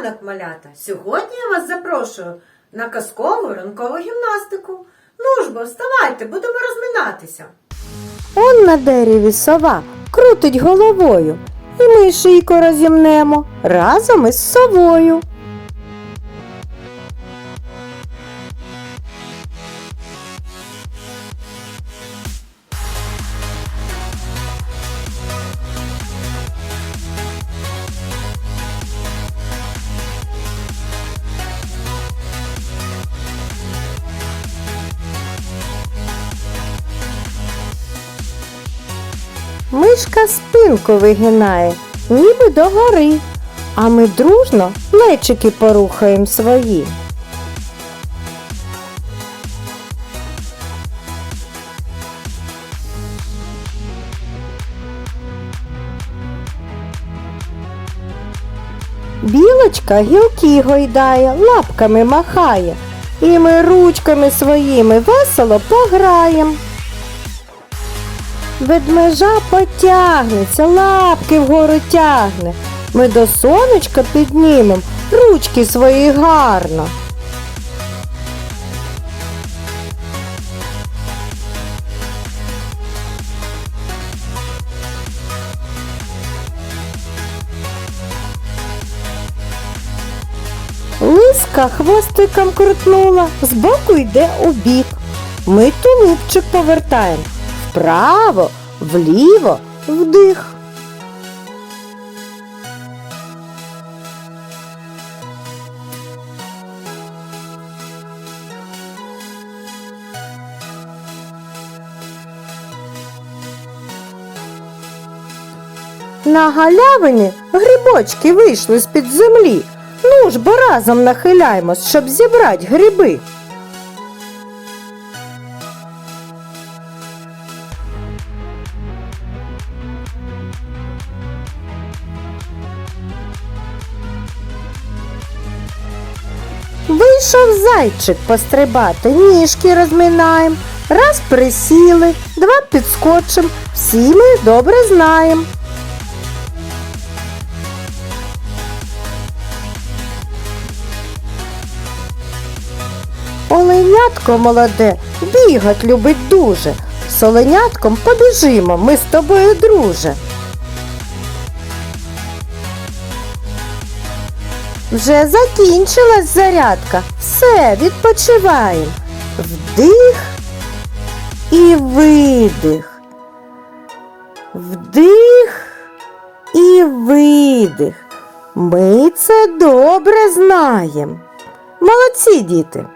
ранок, малята! Сьогодні я вас запрошую на казкову ранкову гімнастику. Ну ж бо, вставайте, будемо розминатися. Он на дереві сова крутить головою, і ми шийко розімнемо разом із совою. Мишка спинку вигинає, ніби догори, а ми дружно плечики порухаємо свої. Білочка гілки гойдає, лапками махає, і ми ручками своїми весело пограєм. Ведмежа потягнеться, лапки вгору тягне. Ми до сонечка піднімем ручки свої гарно. Лиска хвостиком крутнула, збоку йде у бік. Ми тулубчик повертаємо вправо, вліво, вдих. На галявині грибочки вийшли з-під землі. Ну ж, бо разом нахиляємось, щоб зібрати гриби. Вийшов зайчик пострибати, ніжки розминаєм. Раз присіли, два підскочим, всі ми добре знаєм. Оленятко молоде, бігать любить дуже. З оленятком побіжимо, ми з тобою друже. Вже закінчилась зарядка. Все, відпочиваємо. Вдих і видих. Вдих і видих. Ми це добре знаємо. Молодці, діти!